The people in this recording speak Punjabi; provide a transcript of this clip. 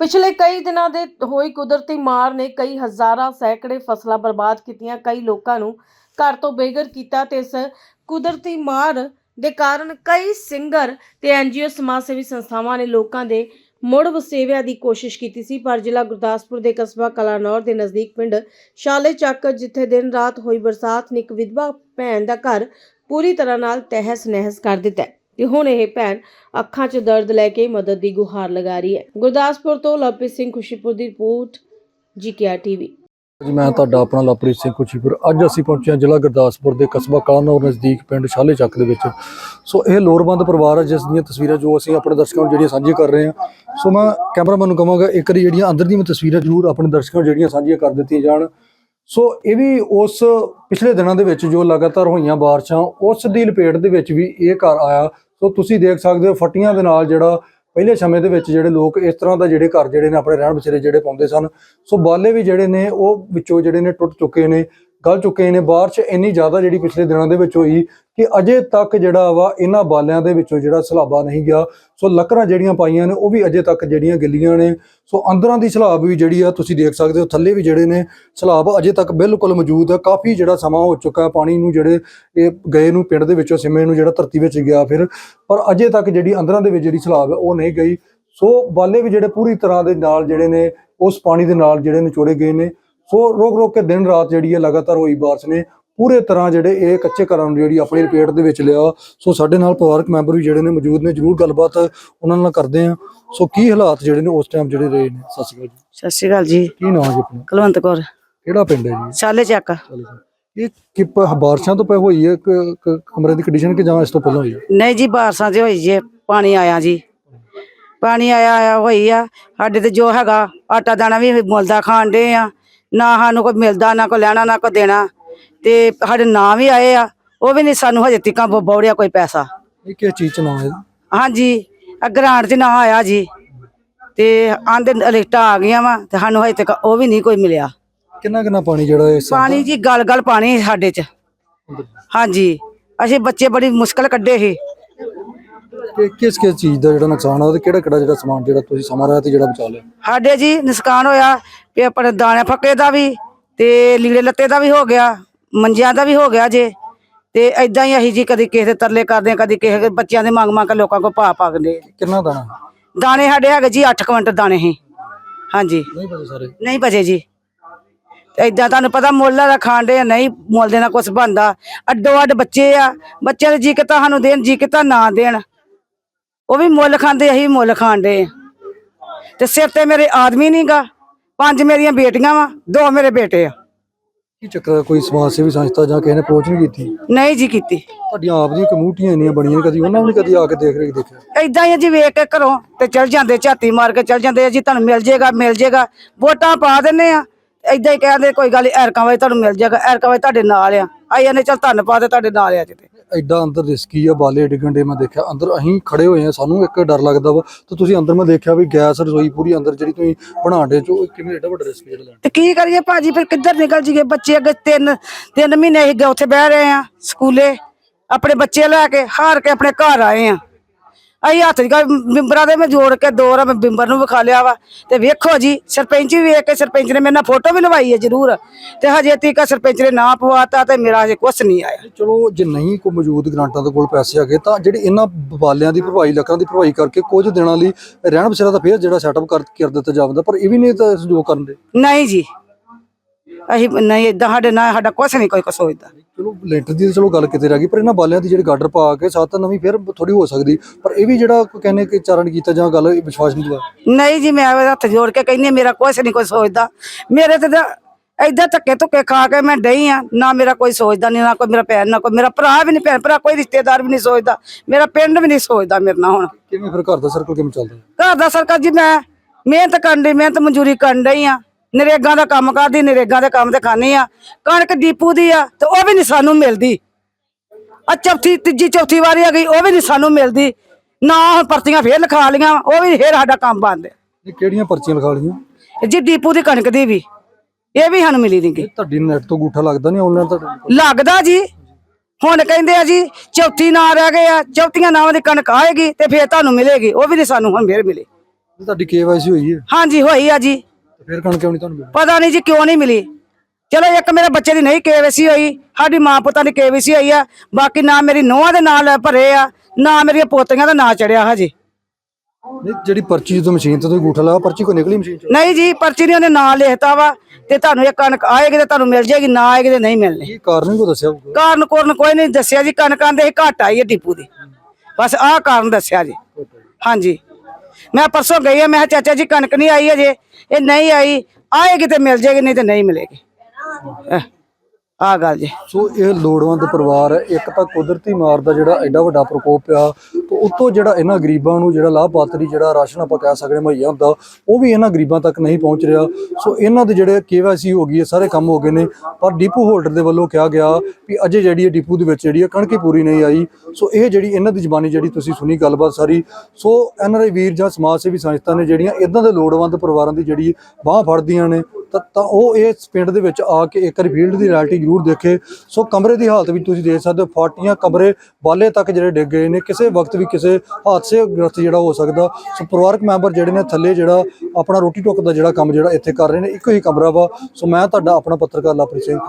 ਪਿਛਲੇ ਕਈ ਦਿਨਾਂ ਦੇ ਹੋਈ ਕੁਦਰਤੀ ਮਾਰ ਨੇ ਕਈ ਹਜ਼ਾਰਾਂ ਸੈਂਕੜੇ ਫਸਲਾਂ ਬਰਬਾਦ ਕੀਤੀਆਂ, ਕਈ ਲੋਕਾਂ ਨੂੰ ਘਰ ਤੋਂ ਬੇਘਰ ਕੀਤਾ ਤੇ ਇਸ ਕੁਦਰਤੀ ਮਾਰ ਦੇ ਕਾਰਨ ਕਈ ਸਿੰਗਰ ਤੇ ਐਨਜੀਓ ਸਮਾਜ ਸੇਵੀ ਸੰਸਥਾਵਾਂ ਨੇ ਲੋਕਾਂ ਦੇ ਮੁੜ ਵਸੇਵਿਆਂ ਦੀ ਕੋਸ਼ਿਸ਼ ਕੀਤੀ ਸੀ, ਪਰ ਜ਼ਿਲ੍ਹਾ ਗੁਰਦਾਸਪੁਰ ਦੇ ਕਸਬਾ ਕਲਾਨੌਰ ਦੇ ਨਜ਼ਦੀਕ ਪਿੰਡ ਸ਼ਾਲੇ ਚੱਕ, ਜਿੱਥੇ ਦਿਨ ਰਾਤ ਹੋਈ ਬਰਸਾਤ ਨੇ ਇੱਕ ਵਿਧਵਾ ਭੈਣ ਦਾ ਘਰ ਪੂਰੀ ਤਰ੍ਹਾਂ ਨਾਲ ਤਹਿਸ ਨਹਿਸ ਕਰ ਦਿੱਤਾ ਤੇ ਹੁਣ ਇਹ ਭੈਣ ਅੱਖਾਂ 'ਚ ਦਰਦ ਲੈ ਕੇ ਮਦਦ ਦੀ ਗੁਹਾਰ ਲਗਾ ਰਹੀ ਹੈ। ਗੁਰਦਾਸਪੁਰ ਤੋਂ ਲਵਪ੍ਰੀਤ ਸਿੰਘ ਖੁਸ਼ੀਪੁਰ ਦੀ ਰਿਪੋਰਟ ਜੀਕੇਆਰ ਟੀਵੀ। ਜੀ, ਮੈਂ ਤੁਹਾਡਾ ਆਪਣਾ ਲਵਪ੍ਰੀਤ ਸਿੰਘ ਖੁਸ਼ੀਪੁਰ। ਅੱਜ ਅਸੀਂ ਪਹੁੰਚੇ ਹਾਂ ਜ਼ਿਲ੍ਹਾ ਗੁਰਦਾਸਪੁਰ ਦੇ ਕਸਬਾ ਕਾਲਨੌਰ ਨਜ਼ਦੀਕ ਪਿੰਡ ਸ਼ਾਲੇ ਚੱਕ ਦੇ ਵਿੱਚ। ਸੋ ਇਹ ਲੋੜਵੰਦ ਪਰਿਵਾਰ ਹੈ ਜਿਸ ਦੀਆਂ ਤਸਵੀਰਾਂ ਜੋ ਅਸੀਂ ਆਪਣੇ ਦਰਸ਼ਕਾਂ ਨੂੰ ਜਿਹੜੀਆਂ ਸਾਂਝੀਆਂ ਕਰ ਰਹੇ ਹਾਂ। ਸੋ ਮੈਂ ਕੈਮਰਾਮੈਨ ਨੂੰ ਕਹਾਂਗਾ, ਇੱਕ ਵਾਰੀ ਜਿਹੜੀਆਂ ਅੰਦਰ ਦੀਆਂ ਤਸਵੀਰਾਂ ਜ਼ਰੂਰ ਆਪਣੇ ਦਰਸ਼ਕਾਂ ਨੂੰ ਜਿਹੜੀਆਂ ਸਾਂਝੀਆਂ ਕਰ ਦਿੱਤੀਆਂ ਜਾਣ। ਸੋ ਇਹ ਵੀ ਉਸ ਪਿਛਲੇ ਦਿਨਾਂ ਦੇ ਵਿੱਚ ਜੋ ਲਗਾਤਾਰ ਹੋਈਆਂ ਬਾਰਿਸ਼ਾਂ, ਉਸ ਦੀ ਲਪੇਟ ਦੇ ਵਿੱਚ ਵੀ ਇਹ ਘਰ ਆਇਆ। ਸੋ ਤੁਸੀਂ ਦੇਖ ਸਕਦੇ ਹੋ ਫੱਟੀਆਂ ਦੇ ਨਾਲ ਜਿਹੜਾ ਪਹਿਲੇ ਸਮੇਂ ਦੇ ਵਿੱਚ ਜਿਹੜੇ ਲੋਕ ਇਸ ਤਰ੍ਹਾਂ ਦਾ ਜਿਹੜੇ ਘਰ ਜਿਹੜੇ ਨੇ ਆਪਣੇ ਰਹਿਣ ਬਸੇਰੇ ਜਿਹੜੇ ਪਾਉਂਦੇ ਸਨ। ਸੋ ਬਾਲੇ ਵੀ ਜਿਹੜੇ ਨੇ, ਉਹ ਵਿੱਚੋਂ ਜਿਹੜੇ ਨੇ ਟੁੱਟ ਚੁੱਕੇ ਨੇ। ਗਲ ਚੁੱਕੇ ਨੇ ਬਾਰਿਸ਼ ਇੰਨੀ ਜ਼ਿਆਦਾ ਜਿਹੜੀ ਪਿਛਲੇ ਦਿਨਾਂ ਦੇ ਵਿੱਚ ਹੋਈ ਕਿ ਅਜੇ ਤੱਕ ਜਿਹੜਾ ਵਾ ਇਹਨਾਂ ਬਾਲਿਆਂ ਦੇ ਵਿੱਚੋਂ ਜਿਹੜਾ ਸਲਾਬਾ ਨਹੀਂ ਗਿਆ। ਸੋ ਲੱਕੜਾਂ ਜਿਹੜੀਆਂ ਪਾਈਆਂ ਨੇ ਉਹ ਵੀ ਅਜੇ ਤੱਕ ਜਿਹੜੀਆਂ ਗਿੱਲੀਆਂ ਨੇ। ਸੋ ਅੰਦਰਾਂ ਦੀ ਸਲਾਬ ਵੀ ਜਿਹੜੀ ਆ ਤੁਸੀਂ ਦੇਖ ਸਕਦੇ ਹੋ, ਥੱਲੇ ਵੀ ਜਿਹੜੇ ਨੇ ਸਲਾਬ ਅਜੇ ਤੱਕ ਬਿਲਕੁਲ ਮੌਜੂਦ ਆ। ਕਾਫੀ ਜਿਹੜਾ ਸਮਾਂ ਹੋ ਚੁੱਕਾ ਪਾਣੀ ਨੂੰ ਜਿਹੜੇ ਇਹ ਗਏ ਨੂੰ ਪਿੰਡ ਦੇ ਵਿੱਚੋਂ ਸਿਮੇ ਨੂੰ ਜਿਹੜਾ ਧਰਤੀ ਵਿੱਚ ਗਿਆ ਫਿਰ। ਪਰ ਅਜੇ ਤੱਕ ਜਿਹੜੀ ਅੰਦਰਾਂ ਦੇ ਵਿੱਚ ਜਿਹੜੀ ਸਲਾਬ ਹੈ ਉਹ ਨਹੀਂ ਗਈ। ਸੋ ਬਾਲੇ ਵੀ ਜਿਹੜੇ ਪੂਰੀ ਤਰ੍ਹਾਂ ਦੇ ਨਾਲ ਜਿਹੜੇ ਨੇ, ਉਸ ਪਾਣੀ ਦੇ ਨਾਲ ਜਿਹੜੇ ਨਿਚੋੜੇ ਗਏ ਨੇ। ਸੋ ਰੋਕ ਰੋਕ ਕੇ ਦਿਨ ਰਾਤ ਜਿਹੜੀ ਹੈ ਲਗਾਤਾਰ ਹੋਈ ਬਾਰਿਸ਼ ਨੇ ਪੂਰੇ ਤਰ੍ਹਾਂ ਜਿਹੜੇ ਇਹ ਕੱਚੇ ਘਰਾਂ ਨੂੰ ਜਿਹੜੀ ਆਪਣੀ ਲਪੇਟ ਦੇ ਵਿੱਚ ਲਿਆ। ਸੋ ਸਾਡੇ ਨਾਲ ਪਰਿਵਾਰਕ ਮੈਂਬਰ ਵੀ ਜਿਹੜੇ ਨੇ ਮੌਜੂਦ ਨੇ ਜਰੂਰ ਗੱਲਬਾਤ ਉਹਨਾਂ ਨਾਲ ਕਰਦੇ ਆ ਸੋ ਕੀ ਹਾਲਾਤ ਜਿਹੜੇ ਨੇ ਉਸ ਟਾਈਮ ਜਿਹੜੇ ਰਹੇ ਨੇ? ਸਤਿ ਸ਼੍ਰੀ ਅਕਾਲ ਜੀ। ਸਤਿ ਸ਼੍ਰੀ ਅਕਾਲ ਜੀ। ਕੀ ਨਾਮ ਜੀ ਆਪਣਾ? ਕੁਲਵੰਤ ਕੌਰ। ਕਿਹੜਾ ਪਿੰਡ ਹੈ ਜੀ? ਛਾਲੇ ਚੱਕ। ਇਹ ਕਿ ਬਾਰਿਸ਼ਾਂ ਤੋਂ ਪੈ ਹੋਈ ਹੈ ਕਮਰੇ ਦੀ ਕੰਡੀਸ਼ਨ ਕਿ ਜਾਂ ਇਸ ਤੋਂ ਪਹਿਲਾਂ ਹੋਈ ਹੈ? ਨਹੀਂ ਜੀ ਬਾਰਸਾਂ 'ਚ ਹੋਈ ਜੇ ਪਾਣੀ ਆਇਆ ਜੀ। ਪਾਣੀ ਆਇਆ ਆਇਆ ਹੋਈ ਆ। ਸਾਡੇ ਤੇ ਜੋ ਹੈਗਾ ਆਟਾ ਦਾਣਾ ਵੀ ਮੁੱਲਦਾ ਖਾਣ ਦੇ ਆ। ਨਾ ਸਾਨੂੰ ਕੋਈ ਮਿਲਦਾ ਨਾ ਕੋਈ ਲੈਣਾ ਨਾ ਕੋਈ ਦੇਣਾ। ਤੇ ਸਾਡੇ ਨਾਂ ਵੀ ਆਏ ਆ ਉਹ ਵੀ ਨਹੀਂ ਸਾਨੂੰ ਹਜੇ ਤੱਕ ਬੌੜਿਆ ਕੋਈ ਪੈਸਾ। ਇਹ ਕਿਸ ਚੀਜ਼ ਨਾਮ ਹੈ? ਹਾਂਜੀ ਆ ਗ੍ਰਾਂਟ 'ਚ ਨਾਂ ਆਇਆ ਜੀ। ਤੇ ਆਂਦੇ ਲਿਸਟਾਂ ਆ ਗਈਆਂ ਵਾ ਤੇ ਸਾਨੂੰ ਹਜੇ ਤੱਕ ਉਹ ਵੀ ਨਹੀਂ ਕੋਈ ਮਿਲਿਆ। ਕਿੰਨਾ ਕਿੰਨਾ ਪਾਣੀ ਜਿਹੜਾ ਇਸ ਪਾਣੀ ਜੀ ਗਲ ਗਲ ਪਾਣੀ ਸਾਡੇ 'ਚ। ਹਾਂਜੀ ਅਸੀਂ ਬੱਚੇ ਬੜੀ ਮੁਸ਼ਕਲ ਕੱਢੇ ਸੀ। ਕਿ ਕਿਸ ਕਿਸ ਚੀਜ਼ ਦਾ ਜਿਹੜਾ ਨੁਕਸਾਨ ਆ ਤੇ ਕਿਹੜਾ ਕਿਹੜਾ ਜਿਹੜਾ ਸਮਾਨ ਜਿਹੜਾ ਤੁਸੀਂ ਸਮਾਂ ਰਿਹਾ ਤੇ ਜਿਹੜਾ ਬਚਾ ਲਿਆ? ਸਾਡੇ ਜੀ ਨੁਕਸਾਨ ਹੋਇਆ ਕਿ ਆਪਣੇ ਦਾਣੇ ਫੱਕੇ ਦਾ ਵੀ ਤੇ ਲੀੜੇ ਲੱਤੇ ਦਾ ਵੀ ਹੋ ਗਿਆ ਮੰਜਿਆਂ ਦਾ ਵੀ ਹੋ ਗਿਆ ਜੇ। ਤੇ ਐਦਾਂ ਹੀ ਅਸੀਂ ਜੀ ਕਦੀ ਕਿਸੇ ਦੇ ਤਰਲੇ ਕਰਦੇ ਹਾਂ ਕਦੀ ਕਿਸੇ ਦੇ ਬੱਚਿਆਂ ਦੇ ਮੰਗ ਮੰਗ ਕੇ ਲੋਕਾਂ ਕੋਲ ਭਾ ਪਾਗਦੇ ਕਿੰਨਾ ਦਾਣਾ? ਦਾਣੇ ਸਾਡੇ ਹੈਗੇ ਜੀ 8 ਕੁਇੰਟਲ ਦਾਣੇ ਹੀ ਹਾਂਜੀ। ਨਹੀਂ ਪਤਾ ਸਾਰੇ? ਨਹੀਂ ਬਚੇ ਜੀ। ਐਦਾਂ ਤੁਹਾਨੂੰ ਪਤਾ ਮੁੱਲ ਦਾ ਖਾਣ ਦੇ ਨਹੀਂ ਮੁੱਲ ਦੇ ਨਾਲ ਕੁਝ ਬਣਦਾ। ਅੱਡੋ ਅੱਡ ਬੱਚੇ ਆ ਬੱਚਿਆਂ ਦੇ ਜੀ ਕਿਤਾ ਸਾਨੂੰ ਦੇਣ ਜੀ ਕਿਤਾ ਨਾ ਦੇਣ। ਉਹ ਵੀ ਮੁੱਲ ਖਾਂਦੇ ਅਸੀਂ ਮੁੱਲ ਖਾਂਦੇ ਤੇ ਸਿਰ ਤੇ ਮੇਰੇ ਆਦਮੀ ਨਹੀਂਗਾ ਪੰਜ ਮੇਰੀਆਂ ਬੇਟੀਆਂ ਵਾ ਦੋ ਮੇਰੇ ਬੇਟੇ ਆ। ਕੀ ਚੱਕਰ? ਕੋਈ ਸਮਾਜ ਸੇਵੀ ਸੰਸਥਾ ਜਾਂ ਕਿਸੇ ਨੇ ਅਪਰੋਚ ਨਹੀਂ ਕੀਤੀ? ਨਹੀਂ ਜੀ ਕੀਤੀ। ਤੁਹਾਡੀਆਂ ਆਪ ਦੀਆਂ ਕਮਿਊਨਿਟੀਆਂ ਇੰਨੀਆਂ ਬਣੀਆਂ ਕਦੀ ਉਹਨਾਂ ਨੂੰ ਨੀ ਕਦੀ ਆ ਕੇ ਦੇਖ ਰੇਖ ਦੇਖਿਆ? ਐਦਾਂ ਹੀ ਆ ਜੀ ਵੇਖ ਕੇ ਘਰੋਂ ਤੇ ਚਲ ਜਾਂਦੇ ਝਾਤੀ ਮਾਰ ਕੇ ਚਲ ਜਾਂਦੇ ਆ ਜੀ ਤੁਹਾਨੂੰ ਮਿਲ ਜੇਗਾ ਮਿਲ ਜੇਗਾ। ਵੋਟਾਂ ਪਾ ਦਿੰਨੇ ਆ। ਐਦਾਂ ਹੀ ਕਹਿੰਦੇ ਕੋਈ ਗੱਲ ਨੀ, ਐਰਕਾਂ ਵਾਲੇ ਤੁਹਾਨੂੰ ਮਿਲ ਜਾਏਗਾ ਐਰਕਾਂ ਵਾਲੇ ਤੁਹਾਡੇ ਨਾਲ ਆ। ਆਈ ਜਾਂਦੇ ਚਲ ਧੰਨ ਪਾ ਦੇ ਤੁਹਾਡੇ ਨਾਲ ਆ ਜਿੱਤੇ ਐਡਾ ਅੰਦਰ ਰਿਸਕੀ ਆ, ਬਾਲੇ ਡਿੱਗਣ ਦੇ ਮੈਂ ਦੇਖਿਆ, ਅੰਦਰ ਅਸੀਂ ਖੜੇ ਹੋਏ ਆ, ਸਾਨੂੰ ਇੱਕ ਡਰ ਲੱਗਦਾ ਵਾ, ਤੇ ਤੁਸੀਂ ਅੰਦਰ ਮੈਂ ਦੇਖਿਆ ਵੀ ਗੈਸ ਰਸੋਈ ਪੂਰੀ ਅੰਦਰ ਜਿਹੜੀ ਤੁਸੀਂ ਬਣਾਉਂਦੇ ਚੋ ਕਿਵੇਂ ਐਡਾ ਵੱਡਾ ਰਿਸਕ ਜਿਹੜਾ ਲੈਣਾ ਤੇ ਕੀ ਕਰੀਏ ਭਾਜੀ, ਫਿਰ ਕਿੱਧਰ ਨਿਕਲ ਜੀਏ? ਬੱਚੇ ਅੱਗੇ ਤਿੰਨ ਤਿੰਨ ਮਹੀਨੇ ਅਸੀਂ ਉੱਥੇ ਬਹਿ ਰਹੇ ਆ, ਸਕੂਲੇ, ਆਪਣੇ ਬੱਚੇ ਲੈ ਕੇ, ਹਾਰ ਕੇ ਆਪਣੇ ਘਰ ਆਏ ਆ। ਅਸੀਂ ਹੱਥ ਜਿਹਾ ਬਿੰਬਰਾਂ ਦੇ ਮੈਂ ਜੋੜ ਕੇ ਦੋ ਰ ਮੈਂ ਬਿੰਬਰ ਨੂੰ ਵਿਖਾ ਲਿਆ ਵਾ। ਤੇ ਵੇਖੋ ਜੀ ਸਰਪੰਚ ਵੀ ਵੇਖ ਕੇ ਸਰਪੰਚ ਨੇ ਮੇਰੇ ਨਾਲ ਫੋਟੋ ਵੀ ਲਵਾਈ ਹੈ ਜ਼ਰੂਰ। ਤੇ ਹਜੇ ਤੀਕ ਸਰਪੰਚ ਨੇ ਨਾ ਪਵਾਤਾ ਤੇ ਮੇਰਾ ਹਜੇ ਕੁਛ ਨਹੀਂ ਆਇਆ। ਚਲੋ ਜੇ ਨਹੀਂ ਕੋਈ ਮੌਜੂਦ ਗ੍ਰਾਂਟਾਂ ਦੇ ਕੋਲ ਪੈਸੇ ਹੈਗੇ ਤਾਂ ਜਿਹੜੇ ਇਹਨਾਂ ਬਾਲਿਆਂ ਦੀ ਭਰਵਾਈ ਲੱਕਾਂ ਦੀ ਭਰਵਾਈ ਕਰਕੇ ਕੁਝ ਦਿਨਾਂ ਲਈ ਰਹਿਣ ਬਸੇਰਾ ਤਾਂ ਫੇਰ ਜਿਹੜਾ ਸੈਟਅਪ ਕਰ ਕਰ ਦਿੱਤਾ ਜਾਵਦਾ ਪਰ ਇਹ ਵੀ ਨਹੀਂ ਤਾਂ ਸਹਿਯੋਗ ਕਰਨ ਦੇ। ਨਹੀਂ ਜੀ। ਅਸੀਂ ਨਹੀਂ ਇਦਾਂ ਸਾਡੇ ਨਾਲ ਸਾਡਾ ਕੁਛ ਨਹੀਂ ਕੋਈ ਕੁਛ ਸੋਚਦਾ ਚਲੋ ਲੈਂਟਰ ਦੀ ਤਾਂ ਚਲੋ ਗੱਲ ਕਿਤੇ ਰਹਿ ਗਈ ਪਰ ਇਹਨਾਂ ਬਾਲਿਆਂ ਦੀ ਜਿਹੜੀ ਗਾਡਰ ਪਾ ਕੇ ਸਾਥ ਨਵੀਂ ਫਿਰ ਥੋੜੀ ਹੋ ਸਕਦੀ ਪਰ ਇਹ ਵੀ ਜਿਹੜਾ ਕੋਈ ਕਹਿੰਦੇ ਕਿ ਚਾਰਨ ਕੀਤਾ ਜਾਂ ਗੱਲ ਵਿਸ਼ਵਾਸ ਨਹੀਂ ਦਵਾ। ਨਹੀਂ ਜੀ ਮੈਂ ਉਹਦੇ ਹੱਥ ਜੋੜ ਕੇ ਕਹਿੰਦੀ ਹਾਂ, ਮੇਰਾ ਕੁਛ ਨਹੀਂ ਕੋਈ ਸੋਚਦਾ। ਮੇਰੇ ਤੇ ਤਾਂ ਏਦਾਂ ਧੱਕੇ ਧੁੱਕੇ ਖਾ ਕੇ ਮੈਂ ਡਈ ਆ ਨਾ ਮੇਰਾ ਕੋਈ ਸੋਚਦਾ ਨਹੀਂ ਨਾ ਕੋਈ ਮੇਰਾ ਭੈਣ ਨਾ ਕੋਈ ਮੇਰਾ ਭਰਾ ਵੀ ਨਹੀਂ ਭੈਣ ਭਰਾ ਕੋਈ ਰਿਸ਼ਤੇਦਾਰ ਵੀ ਨਹੀਂ ਸੋਚਦਾ। ਮੇਰਾ ਪਿੰਡ ਵੀ ਨਹੀਂ ਸੋਚਦਾ ਮੇਰੇ ਨਾਲ ਹੁਣ। ਕਿਵੇਂ ਫਿਰ ਘਰ ਦਾ ਸਰਕਲ ਕਿਵੇਂ ਚੱਲਦਾ? ਘਰ ਦਾ ਸਰਕਾਰ ਜੀ ਮੈਂ ਮਿਹਨਤ ਕਰਨ ਦੀ ਮਿਹਨਤ ਮਜ਼ਦੂਰੀ ਕਰਨ ਡਈ ਆ ਨਰੇਗਾ ਦਾ ਕੰਮ ਕਰਦੀ ਨਰੇਗਾ ਦੇ ਕੰਮ ਤੇ ਖਾਣੀ ਆ। ਕਣਕ ਡੀਪੂ ਦੀ ਆ ਤੇ ਉਹ ਵੀ ਨਹੀਂ ਸਾਨੂੰ ਮਿਲਦੀ। ਆ ਚੌਥੀ ਤੀਜੀ ਚੌਥੀ ਵਾਰੀ ਆ ਗਈ ਉਹ ਵੀ ਨਹੀਂ ਸਾਨੂੰ ਮਿਲਦੀ। ਨਾ ਹੁਣ ਪਰਚੀਆਂ ਫੇਰ ਲਿਖਾ ਲੀਆਂ ਉਹ ਵੀ ਫੇਰ ਸਾਡਾ ਕੰਮ ਬੰਦ ਇਹ ਕਿਹੜੀਆਂ ਪਰਚੀਆਂ ਲਿਖਾ ਲਈਆਂ? ਜੀ ਡੀਪੂ ਦੀ ਕਣਕ ਦੀ ਵੀ ਇਹ ਵੀ ਸਾਨੂੰ ਮਿਲੀ ਨਹੀਂ ਗੀ। ਤੁਹਾਡੀ ਨੈਟ ਤੋਂ ਗੂਠਾ ਲੱਗਦਾ ਨਹੀਂ ਆਨਲਾਈਨ ਕੋਲ? ਲੱਗਦਾ ਜੀ। ਹੁਣ ਕਹਿੰਦੇ ਆ ਜੀ ਚੌਥੀ ਨਾਂ ਰਹਿ ਗਏ ਆ ਚੌਥੀਆਂ ਨਾਵਾਂ ਦੀ ਕਣਕ ਆਏਗੀ ਤੇ ਫੇਰ ਤੁਹਾਨੂੰ ਮਿਲੇਗੀ ਉਹ ਵੀ ਨਹੀਂ ਸਾਨੂੰ ਹੁਣ ਫੇਰ ਮਿਲੇ। ਤੁਹਾਡੀ ਕੇਵਾਈਸੀ ਹੋਈ ਹੈ? ਹਾਂਜੀ ਹੋਈ ਆ ਜੀ। ਤੇ ਫਿਰ ਕਣਕ ਕਿਉਂ ਨਹੀਂ ਤੁਹਾਨੂੰ ਮਿਲੀ ਪਤਾ ਨਹੀਂ ਜੀ ਕਿਉਂ ਨਹੀਂ ਮਿਲੀ। ਚਲੋ ਇੱਕ ਮੇਰੇ ਬੱਚੇ ਦੀ ਨਹੀਂ ਕੇਵੀਸੀ ਹੋਈ ਸਾਡੀ ਮਾਂ ਪੁੱਤਾਂ ਦੀ ਕੇਵੀਸੀ ਹੋਈ ਆ ਬਾਕੀ ਨਾ ਮੇਰੀ ਨੋਹਾਂ ਦੇ ਨਾਲ ਭਰੇ ਆ ਨਾ ਮੇਰੀਆਂ ਪੋਤੀਆਂ ਦਾ ਨਾਂ ਚੜਿਆ ਹਜੇ। ਨਹੀਂ ਜਿਹੜੀ ਪਰਚੀ ਜਦੋਂ ਮਸ਼ੀਨ ਤੇ ਤੁਸੀਂ ਅੰਗੂਠਾ ਲਾਇਆ ਪਰਚੀ ਕੋ ਨਿਕਲੀ ਮਸ਼ੀਨ ਚੋਂ? ਨਹੀਂ ਜੀ ਪਰਚੀ ਨੇ ਉਹਨੇ ਨਾਂ ਲਿਖਤਾ ਵਾ ਤੇ ਤੁਹਾਨੂੰ ਇਹ ਕਣਕ ਆਏਗੀ ਤੇ ਤੁਹਾਨੂੰ ਮਿਲ ਜਾਏਗੀ ਨਾ ਆਏਗੀ ਤੇ ਨਹੀਂ ਮਿਲਣੀ। ਕੀ ਕਾਰਨ ਕੋ ਦੱਸਿਆ ਹੋਊਗਾ? ਕਾਰਨ ਕੋਰਨ ਕੋਈ ਨਹੀਂ ਦੱਸਿਆ ਜੀ ਕਣਕਾਂ ਦੇ ਘਟ ਆਈ ਹੈ ਡਿਪੂ ਦੀ। ਬਸ ਆਹ ਕਾਰਨ ਦੱਸਿਆ ਜੀ। ਹਾਂਜੀ। ਮੈਂ ਪਰਸੋਂ ਗਈ ਆ ਮੈਂ ਕਿਹਾ ਚਾਚਾ ਜੀ ਕਣਕ ਨਹੀਂ ਆਈ ਅਜੇ ਇਹ ਨਹੀਂ ਆਈ ਆਏਗੀ ਤੇ ਮਿਲ ਜਾਏਗੀ ਨਹੀਂ ਤੇ ਨਹੀਂ ਮਿਲੇਗੀ। ਆ ਗੱਲ ਜੀ। ਸੋ ਇਹ ਲੋੜਵੰਦ ਪਰਿਵਾਰ ਹੈ, ਇੱਕ ਤਾਂ ਕੁਦਰਤੀ ਮਾਰ ਦਾ ਜਿਹੜਾ ਐਡਾ ਵੱਡਾ ਪ੍ਰਕੋਪ ਆ, ਤੇ ਉੱਤੋਂ ਜਿਹੜਾ ਇਹਨਾਂ ਗਰੀਬਾਂ ਨੂੰ ਜਿਹੜਾ ਲਾਭਪਾਤਰੀ ਜਿਹੜਾ ਰਾਸ਼ਨ ਆਪਾਂ ਕਹਿ ਸਕਦੇ ਮੁਹੱਈਆ ਹੁੰਦਾ, ਉਹ ਵੀ ਇਹਨਾਂ ਗਰੀਬਾਂ ਤੱਕ ਨਹੀਂ ਪਹੁੰਚ ਰਿਹਾ। ਸੋ ਇਹਨਾਂ ਦੇ ਜਿਹੜੇ ਕੇਵਾਈਸੀ ਹੋ ਗਈ ਹੈ, ਸਾਰੇ ਕੰਮ ਹੋ ਗਏ ਨੇ, ਪਰ ਡਿਪੂ ਹੋਲਡਰ ਦੇ ਵੱਲੋਂ ਕਿਹਾ ਗਿਆ ਵੀ ਅਜੇ ਜਿਹੜੀ ਇਹ ਡਿਪੂ ਦੇ ਵਿੱਚ ਜਿਹੜੀ ਹੈ ਕਣਕ ਪੂਰੀ ਨਹੀਂ ਆਈ। ਸੋ ਇਹ ਜਿਹੜੀ ਇਹਨਾਂ ਦੀ ਜ਼ਬਾਨੀ ਜਿਹੜੀ ਤੁਸੀਂ ਸੁਣੀ ਗੱਲਬਾਤ ਸਾਰੀ, ਸੋ ਐਨਆਰਆਈ ਵੀਰ ਜਾਂ ਸਮਾਜ ਸੇਵੀ ਸੰਸਥਾ ਨੇ ਜਿਹੜੀਆਂ ਇਦਾਂ ਦੇ ਲੋੜਵੰਦ ਪਰਿਵਾਰਾਂ ਦੀ ਜਿਹੜੀ ਬਾਹ ਫੜਦੀਆਂ ਨੇ ਤਾਂ ਤਾਂ ਉਹ ਇਸ ਪਿੰਡ ਦੇ ਵਿੱਚ ਆ ਕੇ ਇੱਕ ਵਾਰੀ ਫੀਲਡ ਦੀ ਰਿਐਲਿਟੀ ਜ਼ਰੂਰ ਦੇਖੇ। ਸੋ ਕਮਰੇ ਦੀ ਹਾਲਤ ਵੀ ਤੁਸੀਂ ਦੇਖ ਸਕਦੇ ਹੋ, ਫਾਟੀਆਂ ਕਮਰੇ ਬਾਲੇ ਤੱਕ ਜਿਹੜੇ ਡਿੱਗ ਗਏ ਨੇ, ਕਿਸੇ ਵਕਤ ਵੀ ਕਿਸੇ ਹਾਦਸੇ ਗ੍ਰਸਤ ਜਿਹੜਾ ਹੋ ਸਕਦਾ। ਸੋ ਪਰਿਵਾਰਕ ਮੈਂਬਰ ਜਿਹੜੇ ਨੇ ਥੱਲੇ ਜਿਹੜਾ ਆਪਣਾ ਰੋਟੀ ਟੋਕ ਦਾ ਜਿਹੜਾ ਕੰਮ ਜਿਹੜਾ ਇੱਥੇ ਕਰ ਰਹੇ ਨੇ, ਇੱਕੋ ਹੀ ਕਮਰਾ ਵਾ। ਸੋ ਮੈਂ ਤੁਹਾਡਾ ਆਪਣਾ ਪੱਤਰਕਾਰ ਲਵਪ੍ਰੀਤ ਸਿੰਘ